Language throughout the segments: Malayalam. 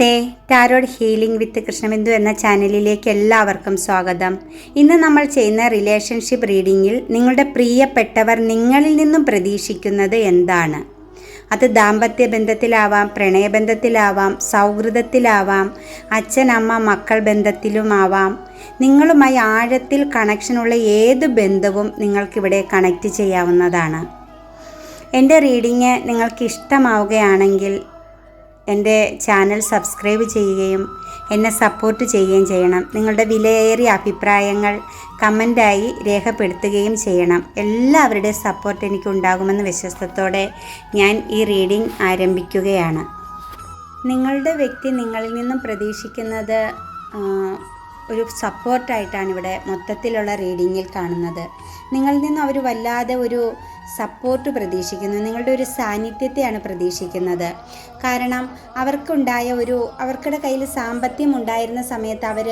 Namaste. Tarot healing with Krishnabindu എന്ന ചാനലിലേക്ക് എല്ലാവർക്കും സ്വാഗതം. ഇന്ന് നമ്മൾ ചെയ്യുന്ന റിലേഷൻഷിപ്പ് റീഡിങ്ങിൽ നിങ്ങളുടെ പ്രിയപ്പെട്ടവർ നിങ്ങളിൽ നിന്നും പ്രതീക്ഷിക്കുന്നത് എന്താണ്? അത് ദാമ്പത്യ ബന്ധത്തിലാവാം പ്രണയബന്ധത്തിലാവാം സൗഹൃദത്തിലാവാം അച്ഛനമ്മ മക്കൾ ബന്ധത്തിലുമാവാം. നിങ്ങളുമായി ആഴത്തിൽ കണക്ഷനുള്ള ഏത് ബന്ധവും നിങ്ങൾക്കിവിടെ കണക്റ്റ് ചെയ്യാവുന്നതാണ്. എന്റെ റീഡിങ് നിങ്ങൾക്ക് ഇഷ്ടമാവുകയാണെങ്കിൽ എന്റെ ചാനൽ സബ്സ്ക്രൈബ് ചെയ്യുകയും എന്നെ സപ്പോർട്ട് ചെയ്യുകയും ചെയ്യണം. നിങ്ങളുടെ വിലയേറിയ അഭിപ്രായങ്ങൾ കമന്റായി രേഖപ്പെടുത്തുകയും ചെയ്യണം. എല്ലാവരുടെയും സപ്പോർട്ട് എനിക്ക് എനിക്കുണ്ടാകുമെന്ന് വിശ്വാസത്തോടെ ഞാൻ ഈ റീഡിംഗ് ആരംഭിക്കുകയാണ്. നിങ്ങളുടെ വ്യക്തി നിങ്ങളിൽ നിന്നും പ്രതീക്ഷിക്കുന്നത് ഒരു സപ്പോർട്ടായിട്ടാണ് ഇവിടെ മൊത്തത്തിലുള്ള റീഡിങ്ങിൽ കാണുന്നത്. നിങ്ങളിൽ നിന്ന് അവർ വല്ലാതെ ഒരു സപ്പോർട്ട് പ്രതീക്ഷിക്കുന്നു. നിങ്ങളുടെ ഒരു സാന്നിധ്യത്തെയാണ് പ്രതീക്ഷിക്കുന്നത്. കാരണം അവർക്കുണ്ടായ ഒരു അവർക്കുടെ കയ്യിൽ സാമ്പത്തികം ഉണ്ടായിരുന്ന സമയത്ത് അവർ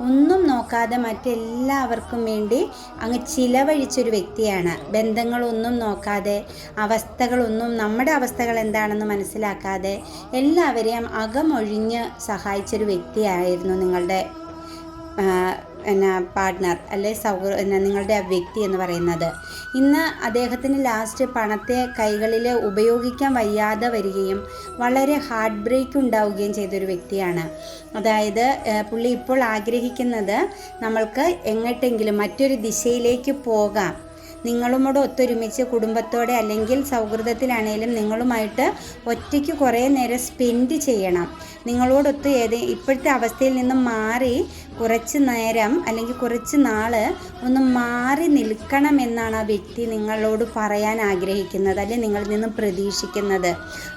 ഒന്നും നോക്കാതെ മറ്റെല്ലാവർക്കും വേണ്ടി അങ്ങ് ചിലവഴിച്ചൊരു വ്യക്തിയാണ്. ബന്ധങ്ങളൊന്നും നോക്കാതെ അവസ്ഥകളൊന്നും നമ്മുടെ അവസ്ഥകൾ എന്താണെന്ന് മനസ്സിലാക്കാതെ എല്ലാവരെയും അകമൊഴിഞ്ഞ് സഹായിച്ചൊരു വ്യക്തിയായിരുന്നു നിങ്ങളുടെ എന്നാ പാർട്ട്ണർ അല്ലെ സൗഹൃ എന്നാ നിങ്ങളുടെ ആ വ്യക്തി എന്ന് പറയുന്നത്. ഇന്ന് അദ്ദേഹത്തിന് ലാസ്റ്റ് പണത്തെ കൈകളിൽ ഉപയോഗിക്കാൻ വയ്യാതെ വരികയും വളരെ ഹാർട്ട് ബ്രേക്ക് ഉണ്ടാവുകയും ചെയ്തൊരു വ്യക്തിയാണ്. അതായത് പുള്ളി ഇപ്പോൾ ആഗ്രഹിക്കുന്നത് നമ്മൾക്ക് എങ്ങോട്ടെങ്കിലും മറ്റൊരു ദിശയിലേക്ക് പോകാം. നിങ്ങളുമോട് ഒത്തൊരുമിച്ച് കുടുംബത്തോടെ അല്ലെങ്കിൽ സൗഹൃദത്തിലാണെങ്കിലും നിങ്ങളുമായിട്ട് ഒറ്റയ്ക്ക് കുറേ നേരം സ്പെൻഡ് ചെയ്യണം. നിങ്ങളോടൊത്ത് ഏത് ഇപ്പോഴത്തെ അവസ്ഥയിൽ നിന്ന് മാറി കുറച്ച് നേരം അല്ലെങ്കിൽ കുറച്ച് നാൾ ഒന്ന് മാറി നിൽക്കണം എന്നാണ് ആ വ്യക്തി നിങ്ങളോട് പറയാൻ ആഗ്രഹിക്കുന്നത് അല്ലെങ്കിൽ നിങ്ങളിൽ നിന്നും പ്രതീക്ഷിക്കുന്നത്.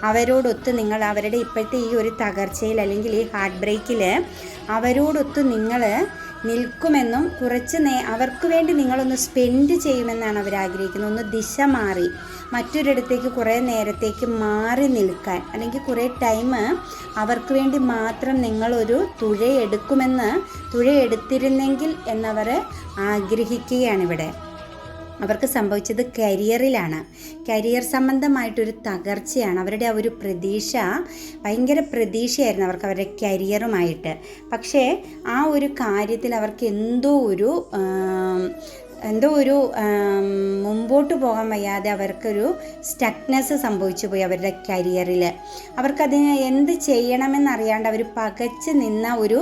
അവരോടൊത്ത് നിങ്ങൾ അവരുടെ ഇപ്പോഴത്തെ ഈ ഒരു തകർച്ചയിൽ അല്ലെങ്കിൽ ഈ ഹാർട്ട് ബ്രേക്കിൽ അവരോടൊത്ത് നിങ്ങൾ നിൽക്കുമെന്നും കുറച്ച് നേ അവർക്ക് വേണ്ടി നിങ്ങളൊന്ന് സ്പെൻഡ് ചെയ്യുമെന്നാണ് അവർ ആഗ്രഹിക്കുന്നത്. ഒന്ന് ദിശ മാറി മറ്റൊരിടത്തേക്ക് കുറേ നേരത്തേക്ക് മാറി നിൽക്കാൻ. അല്ലെങ്കിൽ കുറേ ടൈം അവർക്ക് വേണ്ടി മാത്രം നിങ്ങളൊരു തുഴയെടുക്കുമെന്ന് തുഴയെടുത്തിരുന്നെങ്കിൽ എന്നവർ ആഗ്രഹിക്കുകയാണ് ഇവിടെ. അവർക്ക് സംഭവിച്ചത് കരിയറിലാണ്. കരിയർ സംബന്ധമായിട്ടൊരു തകർച്ചയാണ് അവരുടെ ആ ഒരു പ്രതീക്ഷ. ഭയങ്കര പ്രതീക്ഷയായിരുന്നു അവർക്ക് അവരുടെ കരിയറുമായിട്ട്. പക്ഷേ ആ ഒരു കാര്യത്തിൽ അവർക്ക് എന്തോ ഒരു എന്തോ ഒരു മുമ്പോട്ട് പോകാൻ വയ്യാതെ അവർക്കൊരു സ്റ്റക്നെസ് സംഭവിച്ചു പോയി അവരുടെ കരിയറിൽ അവർക്കതിന് എന്ത് ചെയ്യണമെന്നറിയാണ്ട് അവർ പകച്ച് നിന്ന ഒരു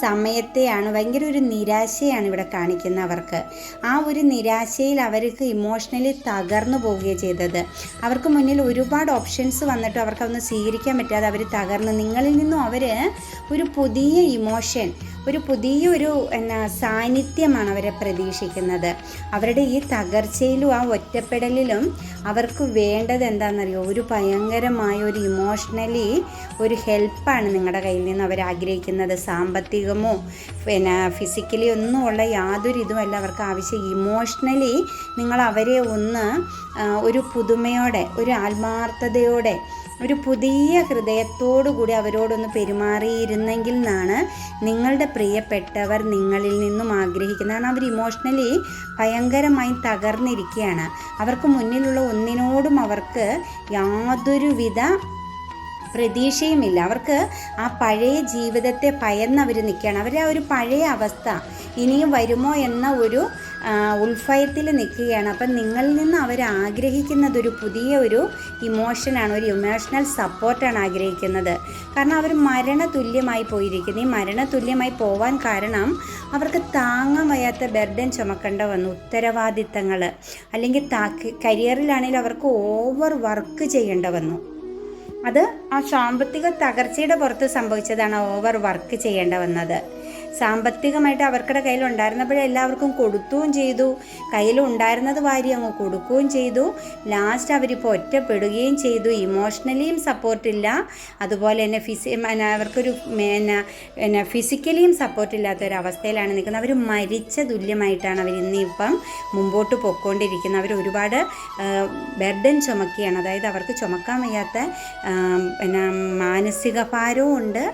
സമയത്തെയാണ് ഭയങ്കര ഒരു നിരാശയാണ് ഇവിടെ കാണിക്കുന്നത് അവർക്ക്. ആ ഒരു നിരാശയിൽ അവർക്ക് ഇമോഷണലി തകർന്നു പോവുകയാണ് ചെയ്തത്. അവർക്ക് മുന്നിൽ ഒരുപാട് ഓപ്ഷൻസ് വന്നിട്ട് അവർക്ക് അതൊന്നും സ്വീകരിക്കാൻ പറ്റാതെ അവർ തകർന്നു നിങ്ങളിൽ നിന്നും അവർ ഒരു പുതിയ ഇമോഷൻ ഒരു പുതിയൊരു എന്നാ സാന്നിധ്യമാണ് അവരെ പ്രതീക്ഷിക്കുന്നത്. അവരുടെ ഈ തകർച്ചയിലും ആ ഒറ്റപ്പെടലിലും അവർക്ക് വേണ്ടത് എന്താണെന്നറിയോ? ഒരു ഭയങ്കരമായ ഒരു ഇമോഷണലി ഒരു ഹെൽപ്പാണ് നിങ്ങളുടെ കയ്യിൽ നിന്ന് അവർ ആഗ്രഹിക്കുന്നത്. സാമ്പത്തികമോ പിന്നെ ഫിസിക്കലി ഒന്നും ഉള്ള യാതൊരു ഇതുമല്ല. അവർക്ക് ആവശ്യം ഇമോഷണലി നിങ്ങൾ അവരെ ഒന്ന് ഒരു പുതുമയോടെ ഒരു ആത്മാർത്ഥതയോടെ ഒരു പുതിയ ഹൃദയത്തോടു കൂടി അവരോടൊന്ന് പെരുമാറിയിരുന്നെങ്കിൽ എന്നാണ് നിങ്ങളുടെ പ്രിയപ്പെട്ടവർ നിങ്ങളിൽ നിന്നും ആഗ്രഹിക്കുന്നത്. കാരണം അവർ ഇമോഷണലി ഭയങ്കരമായി തകർന്നിരിക്കുകയാണ്. അവർക്ക് മുന്നിലുള്ള ഒന്നിനോടും അവർക്ക് യാതൊരുവിധ പ്രതീക്ഷയുമില്ല. അവർക്ക് ആ പഴയ ജീവിതത്തെ ഭയന്നവർ നിൽക്കുകയാണ്. അവരുടെ ആ ഒരു പഴയ അവസ്ഥ ഇനിയും വരുമോ എന്ന ഒരു ഉത്ഭയത്തിൽ നിൽക്കുകയാണ്. അപ്പം നിങ്ങളിൽ നിന്ന് അവർ ആഗ്രഹിക്കുന്നത് ഒരു പുതിയ ഒരു ഇമോഷനാണ് ഒരു ഇമോഷണൽ സപ്പോർട്ടാണ് ആഗ്രഹിക്കുന്നത്. കാരണം അവർ മരണതുല്യമായി പോയിരിക്കുന്നു. ഈ മരണതുല്യമായി പോവാൻ കാരണം അവർക്ക് താങ്ങാൻ വയ്യാത്ത ബർഡൻ ചുമക്കേണ്ട വന്നു ഉത്തരവാദിത്തങ്ങൾ അല്ലെങ്കിൽ കരിയറിലാണെങ്കിൽ അവർക്ക് ഓവർ വർക്ക് ചെയ്യേണ്ട വന്നു. അത് ആ സാമ്പത്തിക തകർച്ചയുടെ പുറത്ത് സംഭവിച്ചതാണ് ഓവർ വർക്ക് ചെയ്യേണ്ട വന്നത്. സാമ്പത്തികമായിട്ട് അവർക്കടെ കയ്യിൽ ഉണ്ടായിരുന്നപ്പോഴേ എല്ലാവർക്കും കൊടുക്കുകയും ചെയ്തു. കയ്യിൽ ഉണ്ടായിരുന്നത് വാരി അങ്ങ് കൊടുക്കുകയും ചെയ്തു. ലാസ്റ്റ് അവരിപ്പോൾ ഒറ്റപ്പെടുകയും ചെയ്തു. ഇമോഷണലിയും സപ്പോർട്ടില്ല അതുപോലെ തന്നെ ഫിസി അവർക്കൊരു പിന്നെ ഫിസിക്കലിയും സപ്പോർട്ടില്ലാത്ത ഒരു അവസ്ഥയിലാണ് നിൽക്കുന്നത്. അവർ മരിച്ച തുല്യമായിട്ടാണ് അവർ ഇന്നിപ്പം മുമ്പോട്ട് പൊയ്ക്കൊണ്ടിരിക്കുന്നത്. അവർ ഒരുപാട് ബർഡൻ ചുമക്കുകയാണ്. അതായത് അവർക്ക് ചുമക്കാൻ വയ്യാത്ത പിന്നെ മാനസിക ഭാരവും ഉണ്ട്.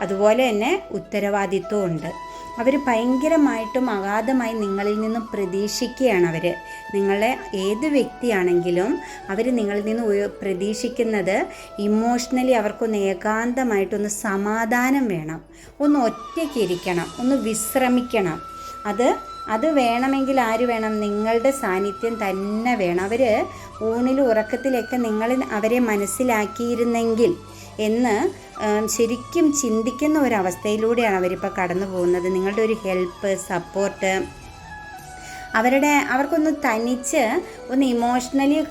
അതുപോലെ തന്നെ ഉത്തരവാദിത്വവും ഉണ്ട്. അവർ ഭയങ്കരമായിട്ടും അഗാധമായി നിങ്ങളിൽ നിന്നും പ്രതീക്ഷിക്കുകയാണ് അവർ നിങ്ങളെ ഏത് വ്യക്തിയാണെങ്കിലും അവർ നിങ്ങളിൽ നിന്ന് പ്രതീക്ഷിക്കുന്നത് ഇമോഷണലി അവർക്കൊന്ന് ഏകാന്തമായിട്ടൊന്ന് സമാധാനം വേണം. ഒന്ന് ഒറ്റയ്ക്ക് ഇരിക്കണം ഒന്ന് വിശ്രമിക്കണം. അത് അത് വേണമെങ്കിൽ ആര് വേണം? നിങ്ങളുടെ സാന്നിധ്യം തന്നെ വേണം. അവർ ഊണിലും ഉറക്കത്തിലൊക്കെ നിങ്ങൾ അവരെ മനസ്സിലാക്കിയിരുന്നെങ്കിൽ എന്ന് ശരിക്കും ചിന്തിക്കുന്ന ഒരവസ്ഥയിലൂടെയാണ് അവരിപ്പോൾ കടന്നു പോകുന്നത് നിങ്ങളുടെ ഒരു ഹെൽപ്പ് സപ്പോർട്ട് അവരുടെ അവർക്കൊന്ന് തനിച്ച് ഒന്ന് ഇമോഷണലി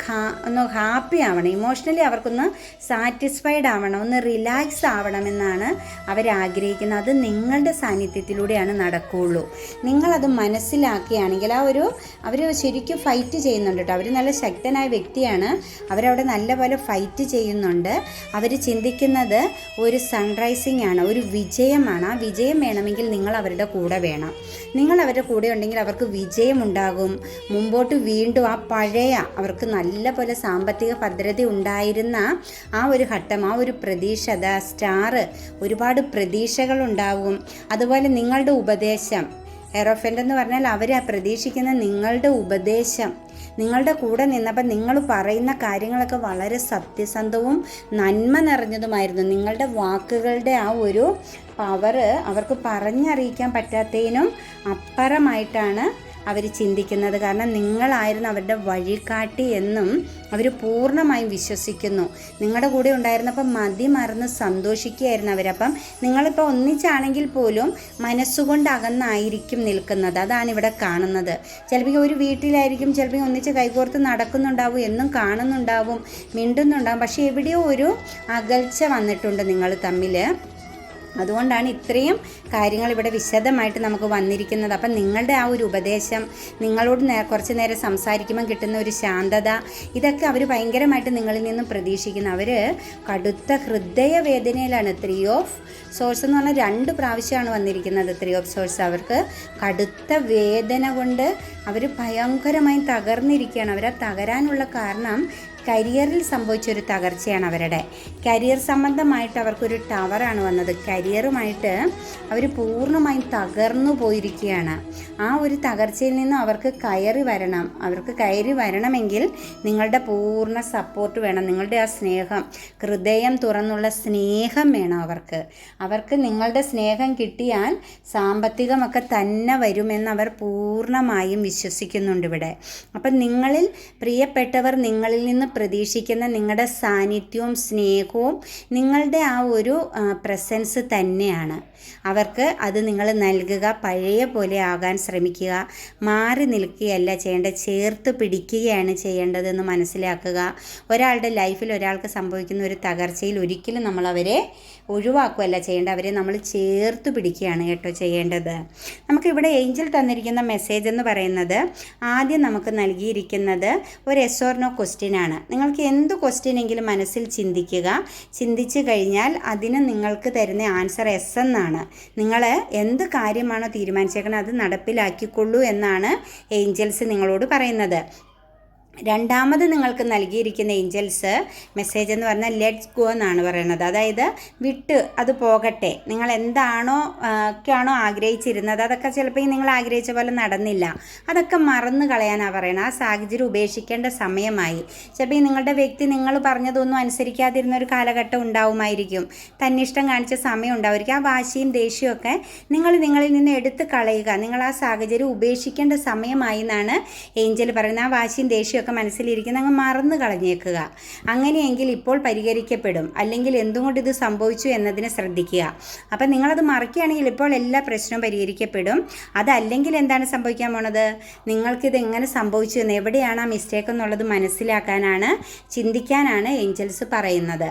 ഒന്ന് ഹാപ്പി ആവണം. ഇമോഷണലി അവർക്കൊന്ന് സാറ്റിസ്ഫൈഡ് ആവണം. ഒന്ന് റിലാക്സ് ആവണമെന്നാണ് അവർ ആഗ്രഹിക്കുന്നത്. അത് നിങ്ങളുടെ സാന്നിധ്യത്തിലൂടെയാണ് നടക്കുകയുള്ളൂ നിങ്ങളത് മനസ്സിലാക്കുകയാണെങ്കിൽ ആ ഒരു അവർ ശരിക്കും ഫൈറ്റ് ചെയ്യുന്നുണ്ട് കേട്ടോ. അവർ നല്ല ശക്തനായ വ്യക്തിയാണ്. അവരവിടെ നല്ലപോലെ ഫൈറ്റ് ചെയ്യുന്നുണ്ട്. അവർ ചിന്തിക്കുന്നത് ഒരു സൺറൈസിംഗ് ആണ് ഒരു വിജയമാണ്. ആ വിജയം വേണമെങ്കിൽ നിങ്ങൾ അവരുടെ കൂടെ വേണം. നിങ്ങൾ അവരുടെ കൂടെ ഉണ്ടെങ്കിൽ അവർക്ക് വിജയം ഉണ്ടാകും. മുമ്പോട്ട് വീണ്ടും ആ പഴയ അവർക്ക് നല്ല പോലെ സാമ്പത്തിക ഭദ്രത ഉണ്ടായിരുന്ന ആ ഒരു ഘട്ടം ആ ഒരു പ്രതീക്ഷ ദ സ്റ്റാർ ഒരുപാട് പ്രതീക്ഷകൾ ഉണ്ടാവും. അതുപോലെ നിങ്ങളുടെ ഉപദേശം എറോഫന്റ് എന്ന് പറഞ്ഞാൽ അവർ പ്രതീക്ഷിക്കുന്ന നിങ്ങളുടെ ഉപദേശം നിങ്ങളുടെ കൂടെ നിന്നപ്പോൾ നിങ്ങൾ പറയുന്ന കാര്യങ്ങളൊക്കെ വളരെ സത്യസന്ധവും നന്മ നിറഞ്ഞതുമായിരുന്നു. നിങ്ങളുടെ വാക്കുകളുടെ ആ ഒരു പവർ അവർക്ക് പറഞ്ഞറിയിക്കാൻ പറ്റാത്തതിനും അപ്പുറമായിട്ടാണ് അവർ ചിന്തിക്കുന്നത് കാരണം നിങ്ങളായിരുന്നു അവരുടെ വഴികാട്ടി എന്നും അവർ പൂർണമായും വിശ്വസിക്കുന്നു. നിങ്ങളുടെ കൂടെ ഉണ്ടായിരുന്നപ്പം മതി മറന്ന് സന്തോഷിക്കുകയായിരുന്നു അവരപ്പം നിങ്ങളിപ്പോൾ ഒന്നിച്ചാണെങ്കിൽ പോലും മനസ്സുകൊണ്ട് അകന്നായിരിക്കും നിൽക്കുന്നത്. അതാണ് ഇവിടെ കാണുന്നത്. ചിലപ്പോൾ ഒരു വീട്ടിലായിരിക്കും ചിലപ്പോൾ ഒന്നിച്ച് കൈകോർത്ത് നടക്കുന്നുണ്ടാവും എന്നും കാണുന്നുണ്ടാവും മിണ്ടുന്നുണ്ടാവും. പക്ഷേ എവിടെയോ ഒരു അകൽച്ച വന്നിട്ടുണ്ട് നിങ്ങൾ തമ്മിൽ അതുകൊണ്ടാണ് ഇത്രയും കാര്യങ്ങൾ ഇവിടെ വിശദമായിട്ട് നമുക്ക് വന്നിരിക്കുന്നത്. അപ്പം നിങ്ങളുടെ ആ ഒരു ഉപദേശം നിങ്ങളോട് കുറച്ച് നേരം സംസാരിക്കുമ്പോൾ കിട്ടുന്ന ഒരു ശാന്തത ഇതൊക്കെ അവർ ഭയങ്കരമായിട്ട് നിങ്ങളിൽ നിന്നും പ്രതീക്ഷിക്കുന്നു. അവർ കടുത്ത ഹൃദയവേദനയിലാണ് ത്രീ ഓഫ് സോഴ്സ് എന്ന് പറഞ്ഞാൽ രണ്ട് പ്രാവശ്യമാണ് വന്നിരിക്കുന്നത് ത്രീ ഓഫ് സോഴ്സ് അവർക്ക് കടുത്ത വേദന കൊണ്ട് അവർ ഭയങ്കരമായി തകർന്നിരിക്കുകയാണ്. അവരാ തകരാനുള്ള കാരണം കരിയറിൽ സംഭവിച്ച ഒരു തകർച്ചയാണ് അവരുടെ. കരിയർ സംബന്ധമായിട്ട് അവർക്കൊരു ടവറാണ് വന്നത്. കരിയറുമായിട്ട് അവർ പൂർണമായും തകർന്നു പോയിരിക്കുകയാണ്. ആ ഒരു തകർച്ചയിൽ നിന്നും അവർക്ക് കയറി വരണം. അവർക്ക് കയറി വരണമെങ്കിൽ നിങ്ങളുടെ പൂർണ സപ്പോർട്ട് വേണം. നിങ്ങളുടെ ആ സ്നേഹം ഹൃദയം തുറന്നുള്ള സ്നേഹം വേണം അവർക്ക്. അവർക്ക് നിങ്ങളുടെ സ്നേഹം കിട്ടിയാൽ സാമ്പത്തികമൊക്കെ തന്നെ വരുമെന്ന് അവർ പൂർണമായും വിശ്വസിക്കുന്നുണ്ട് ഇവിടെ. അപ്പം നിങ്ങളിൽ പ്രിയപ്പെട്ടവർ നിങ്ങളിൽ നിന്ന് പ്രതീക്ഷിക്കുന്ന നിങ്ങളുടെ സാന്നിധ്യവും സ്നേഹവും നിങ്ങളുടെ ആ ഒരു പ്രസൻസ് തന്നെയാണ്. അവർക്ക് അത് നിങ്ങൾ നൽകുക പഴയ പോലെ ആകാൻ ശ്രമിക്കുക മാറി നിൽക്കുകയല്ല ചെയ്യേണ്ട ചേർത്ത് പിടിക്കുകയാണ് ചെയ്യേണ്ടതെന്ന് മനസ്സിലാക്കുക. ഒരാളുടെ ലൈഫിൽ ഒരാൾക്ക് സംഭവിക്കുന്ന ഒരു തകർച്ചയിൽ ഒരിക്കലും നമ്മൾ അവരെ ഒഴിവാക്കുകയല്ല ചെയ്യേണ്ടത്. അവരെ നമ്മൾ ചേർത്ത് പിടിക്കുകയാണ് കേട്ടോ ചെയ്യേണ്ടത്. നമുക്കിവിടെ ഏഞ്ചൽ തന്നിരിക്കുന്ന മെസ്സേജ് എന്ന് പറയുന്നത് ആദ്യം നമുക്ക് നൽകിയിരിക്കുന്നത് ഒരു എസ് ഓർ നോ ക്വസ്റ്റ്യൻ ആണ്. നിങ്ങൾക്ക് എന്ത് ക്വസ്റ്റ്യൻ എങ്കിലും മനസ്സിൽ ചിന്തിക്കുക. ചിന്തിച്ചു കഴിഞ്ഞാൽ അതിന് നിങ്ങൾക്ക് തരുന്ന ആൻസർ എസ് എന്നാണ്. നിങ്ങൾ എന്ത് കാര്യമാണോ തീരുമാനിച്ചേക്കുന്നത് അത് നടപ്പിലാക്കിക്കൊള്ളൂ എന്നാണ് ഏഞ്ചൽസ് നിങ്ങളോട് പറയുന്നത്. രണ്ടാമത് നിങ്ങൾക്ക് നൽകിയിരിക്കുന്ന ഏഞ്ചൽസ് മെസ്സേജ് എന്ന് പറഞ്ഞാൽ ലെറ്റ്സ് ഗോ എന്നാണ് പറയുന്നത്. അതായത് വിട്ട് അത് പോകട്ടെ. നിങ്ങൾ എന്താണോ ഒക്കെയാണോ ആഗ്രഹിച്ചിരുന്നത്. അതൊക്കെ ചിലപ്പോൾ നിങ്ങൾ ആഗ്രഹിച്ച പോലെ നടന്നില്ല. അതൊക്കെ മറന്നു കളയാനാണ് പറയുന്നത്. ആ സാഹചര്യം ഉപേക്ഷിക്കേണ്ട സമയമായി. ചിലപ്പോൾ നിങ്ങളുടെ വ്യക്തി നിങ്ങൾ പറഞ്ഞതൊന്നും അനുസരിക്കാതിരുന്ന ഒരു കാലഘട്ടം ഉണ്ടാവുമായിരിക്കും. തന്നിഷ്ടം കാണിച്ച സമയം ഉണ്ടാവുമായിരിക്കും. ആ വാശിയും ദേഷ്യവും ഒക്കെ നിങ്ങൾ നിങ്ങളിൽ നിന്ന് എടുത്ത് കളയുക. നിങ്ങൾ ആ സാഹചര്യം ഉപേക്ഷിക്കേണ്ട സമയമായി എന്നാണ് ഏഞ്ചൽ പറയുന്നത്. ആ വാശിയും ദേഷ്യവും ഒക്കെ മനസ്സിലിരിക്കുന്ന അങ്ങ് മറന്നു കളഞ്ഞേക്കുക. അങ്ങനെയെങ്കിൽ ഇപ്പോൾ പരിഹരിക്കപ്പെടും. അല്ലെങ്കിൽ എന്തുകൊണ്ട് ഇത് സംഭവിച്ചു എന്നതിനെ ശ്രദ്ധിക്കുക. അപ്പം നിങ്ങളത് മറക്കുകയാണെങ്കിൽ ഇപ്പോൾ എല്ലാ പ്രശ്നവും പരിഹരിക്കപ്പെടും. അതല്ലെങ്കിൽ എന്താണ് സംഭവിക്കാൻ പോണത്? നിങ്ങൾക്കിത് എങ്ങനെ സംഭവിച്ചു എന്ന് എവിടെയാണ് ആ മിസ്റ്റേക്ക് എന്നുള്ളത് മനസ്സിലാക്കാനാണ് ചിന്തിക്കാനാണ് ഏഞ്ചൽസ് പറയുന്നത്.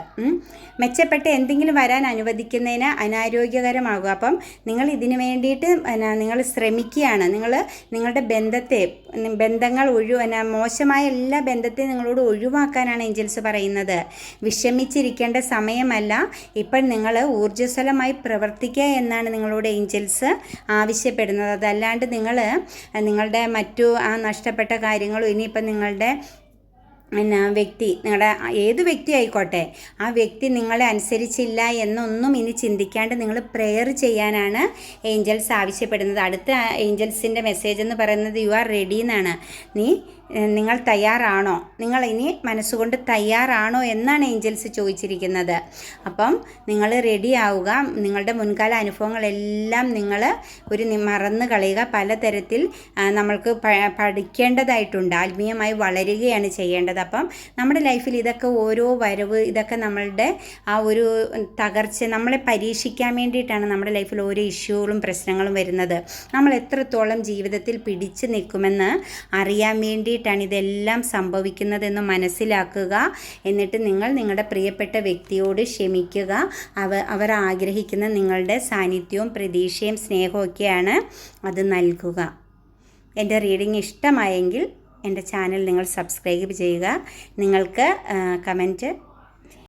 മെച്ചപ്പെട്ട എന്തെങ്കിലും വരാൻ അനുവദിക്കുന്നതിന് അനാരോഗ്യകരമാകുക. അപ്പം നിങ്ങൾ ഇതിനു വേണ്ടിയിട്ട് നിങ്ങൾ ശ്രമിക്കുകയാണ്. നിങ്ങൾ നിങ്ങളുടെ ബന്ധത്തെ ബന്ധങ്ങൾ ഒഴിവ് മോശമായ എല്ലാ ബന്ധത്തെയും നിങ്ങളോട് ഒഴിവാക്കാനാണ് ഏഞ്ചൽസ് പറയുന്നത്. വിഷമിച്ചിരിക്കേണ്ട സമയമല്ല. ഇപ്പോൾ നിങ്ങൾ ഊർജസ്വലമായി പ്രവർത്തിക്കുക എന്നാണ് നിങ്ങളോട് ഏഞ്ചൽസ് ആവശ്യപ്പെടുന്നത്. അതല്ലാണ്ട് നിങ്ങൾ നിങ്ങളുടെ മറ്റു ആ നഷ്ടപ്പെട്ട കാര്യങ്ങളും ഇനിയിപ്പം നിങ്ങളുടെ പിന്നെ വ്യക്തി നിങ്ങളുടെ ഏത് വ്യക്തി ആയിക്കോട്ടെ ആ വ്യക്തി നിങ്ങളെ അനുസരിച്ചില്ല എന്നൊന്നും ഇനി ചിന്തിക്കാണ്ട് നിങ്ങൾ പ്രെയർ ചെയ്യാനാണ് ഏഞ്ചൽസ് ആവശ്യപ്പെടുന്നത്. അടുത്ത ഏഞ്ചൽസിന്റെ മെസ്സേജ് എന്ന് പറയുന്നത് യു ആർ റെഡി എന്നാണ്. നീ നിങ്ങൾ തയ്യാറാണോ? നിങ്ങൾ ഇനി മനസ്സുകൊണ്ട് തയ്യാറാണോ എന്നാണ് ഏഞ്ചൽസ് ചോദിച്ചിരിക്കുന്നത്. അപ്പം നിങ്ങൾ റെഡി ആവുക. നിങ്ങളുടെ മുൻകാല അനുഭവങ്ങളെല്ലാം നിങ്ങൾ ഒരു മറന്നു കളയുക. പലതരത്തിൽ നമ്മൾക്ക് പഠിക്കേണ്ടതായിട്ടുണ്ട്. ആത്മീയമായി വളരുകയാണ് ചെയ്യേണ്ടത്. അപ്പം നമ്മുടെ ലൈഫിൽ ഇതൊക്കെ ഓരോ വരവ് ഇതൊക്കെ നമ്മളുടെ ആ ഒരു തകർച്ച നമ്മളെ പരീക്ഷിക്കാൻ വേണ്ടിയിട്ടാണ് നമ്മുടെ ലൈഫിൽ ഓരോ ഇഷ്യൂകളും പ്രശ്നങ്ങളും വരുന്നത്. നമ്മൾ എത്രത്തോളം ജീവിതത്തിൽ പിടിച്ചു നിൽക്കുമെന്ന് അറിയാൻ വേണ്ടിയിട്ടാണ് ഇതെല്ലാം സംഭവിക്കുന്നതെന്ന് മനസ്സിലാക്കുക. എന്നിട്ട് നിങ്ങൾ നിങ്ങളുടെ പ്രിയപ്പെട്ട വ്യക്തിയോട് ക്ഷമിക്കുക. അവ അവർ ആഗ്രഹിക്കുന്ന നിങ്ങളുടെ സാന്നിധ്യവും പ്രതീക്ഷയും സ്നേഹമൊക്കെയാണ് അത് നൽകുക. എന്റെ റീഡിംഗ് ഇഷ്ടമായെങ്കിൽ എന്റെ ചാനൽ നിങ്ങൾ സബ്സ്ക്രൈബ് ചെയ്യുക. നിങ്ങൾക്ക് കമന്റ്